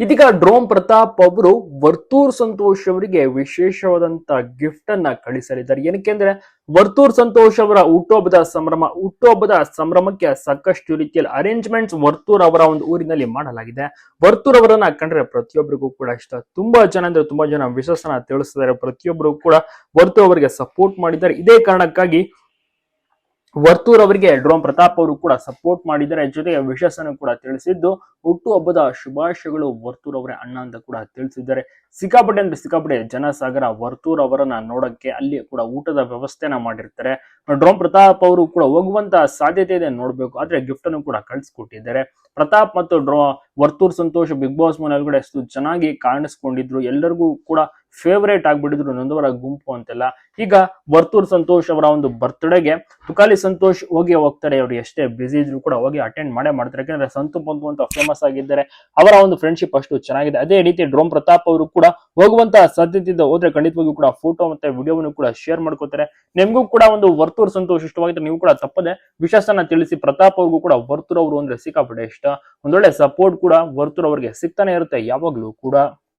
ಇದೀಗ ಡ್ರೋಮ್ ಪ್ರತಾಪ್ ಅವರು ವರ್ತೂರ್ ಸಂತೋಷ್ ಅವರಿಗೆ ವಿಶೇಷವಾದಂತ ಗಿಫ್ಟ್ ಅನ್ನ ಕಳಿಸಲಿದ್ದಾರೆ. ಏನಕ್ಕೆ ಅಂದ್ರೆ ವರ್ತೂರ್ ಸಂತೋಷ್ ಅವರ ಹುಟ್ಟುಹಬ್ಬದ ಸಂಭ್ರಮ, ಹುಟ್ಟುಹಬ್ಬದ ಸಂಭ್ರಮಕ್ಕೆ ಸಾಕಷ್ಟು ರೀತಿಯಲ್ಲಿ ಅರೇಂಜ್ಮೆಂಟ್ಸ್ ವರ್ತೂರ್ ಅವರ ಒಂದು ಊರಿನಲ್ಲಿ ಮಾಡಲಾಗಿದೆ. ವರ್ತೂರ್ ಅವರನ್ನ ಕಂಡ್ರೆ ಪ್ರತಿಯೊಬ್ಬರಿಗೂ ಕೂಡ ಇಷ್ಟ. ತುಂಬಾ ಜನ ಅಂದ್ರೆ ತುಂಬಾ ಜನ ವಿಶ್ವಾಸನ ತಿಳಿಸಿದ್ದಾರೆ ಪ್ರತಿಯೊಬ್ಬರು ಕೂಡ ವರ್ತೂರ್ ಅವರಿಗೆ ಸಪೋರ್ಟ್ ಮಾಡಿದ್ದಾರೆ. ಇದೇ ಕಾರಣಕ್ಕಾಗಿ ವರ್ತೂರ್ ಅವರಿಗೆ ಡ್ರೋಮ್ ಪ್ರತಾಪ್ ಅವರು ಕೂಡ ಸಪೋರ್ಟ್ ಮಾಡಿದ್ದಾರೆ. ಜೊತೆಗೆ ವಿಶೇಷನೂ ಕೂಡ ತಿಳಿಸಿದ್ದು, ಹುಟ್ಟುಹಬ್ಬದ ಶುಭಾಶಯಗಳು ವರ್ತೂರ್ ಅವರೇ ಅಣ್ಣ ಅಂತ ಕೂಡ ತಿಳಿಸಿದ್ದಾರೆ. ಸಿಕ್ಕಾಪಟ್ಟೆ ಅಂದ್ರೆ ಸಿಕ್ಕಾಪಟ್ಟೆ ಜನಸಾಗರ ವರ್ತೂರ್ ಅವರನ್ನ ನೋಡಕ್ಕೆ ಅಲ್ಲಿ ಕೂಡ ಊಟದ ವ್ಯವಸ್ಥೆನ ಮಾಡಿರ್ತಾರೆ. ಡ್ರೋಮ್ ಪ್ರತಾಪ್ ಅವರು ಕೂಡ ಹೋಗುವಂತ ಸಾಧ್ಯತೆ ಇದೆ ನೋಡ್ಬೇಕು. ಆದ್ರೆ ಗಿಫ್ಟ್ ಅನ್ನು ಕೂಡ ಕಳ್ಸಿಕೊಟ್ಟಿದ್ದಾರೆ. ಪ್ರತಾಪ್ ಮತ್ತು ಡ್ರೋ, ವರ್ತೂರ್ ಸಂತೋಷ್, ಬಿಗ್ ಬಾಸ್ ಮನೆಯೊಳಗಡೆ ಎಷ್ಟು ಚೆನ್ನಾಗಿ ಕಾಣಿಸ್ಕೊಂಡಿದ್ರು. ಎಲ್ಲರಿಗೂ ಕೂಡ ಫೇವರೇಟ್ ಆಗ್ಬಿಟ್ಟಿದ್ರು ನೊಂದವರ ಗುಂಪು ಅಂತೆಲ್ಲ. ಈಗ ವರ್ತೂರ್ ಸಂತೋಷ್ ಅವರ ಒಂದು ಬರ್ತ್ಡೇಗೆ ತುಕಾಲಿ ಸಂತೋಷ್ ಹೋಗಿ ಹೋಗ್ತಾರೆ, ಅವ್ರು ಎಷ್ಟೇ ಬ್ಯುಸಿ ಇದ್ರು ಕೂಡ ಹೋಗಿ ಅಟೆಂಡ್ ಮಾಡೇ ಮಾಡ್ತಾರೆ. ಯಾಕಂದ್ರೆ ಸಂತು ಪಂತು ಅಂತ ಫೇಮಸ್ ಆಗಿದ್ದಾರೆ. ಅವರ ಒಂದು ಫ್ರೆಂಡ್ಶಿಪ್ ಅಷ್ಟು ಚೆನ್ನಾಗಿದೆ. ಅದೇ ರೀತಿ ಡ್ರೋಮ್ ಪ್ರತಾಪ್ ಅವರು ಕೂಡ ಹೋಗುವಂತ ಸಾಧ್ಯತೆ ಹೋದ್ರೆ ಖಂಡಿತವಾಗಿಯೂ ಕೂಡ ಫೋಟೋ ಮತ್ತೆ ವಿಡಿಯೋವನ್ನು ಕೂಡ ಶೇರ್ ಮಾಡ್ಕೋತಾರೆ. ನಿಮ್ಗೂ ಕೂಡ ಒಂದು ವರ್ತೂರ್ ಸಂತೋಷ್ ಇಷ್ಟವಾಗಿದ್ರೆ ನೀವು ಕೂಡ ತಪ್ಪದೆ ವಿಶ್ವಾಸನ ತಿಳಿಸಿ ಪ್ರತಾಪ್ ಅವ್ರಿಗೂ ಕೂಡ ವರ್ತೂರ್ ಅವರು ಅಂದ್ರೆ ಸಿಕ್ಕಾಪಟ್ಟೆ ಇಷ್ಟ. ಒಂದೊಳ್ಳೆ ಸಪೋರ್ಟ್ ಕೂಡ ವರ್ತೂರ್ ಅವರಿಗೆ ಸಿಗ್ತಾನೆ ಇರುತ್ತೆ ಯಾವಾಗ್ಲೂ ಕೂಡ.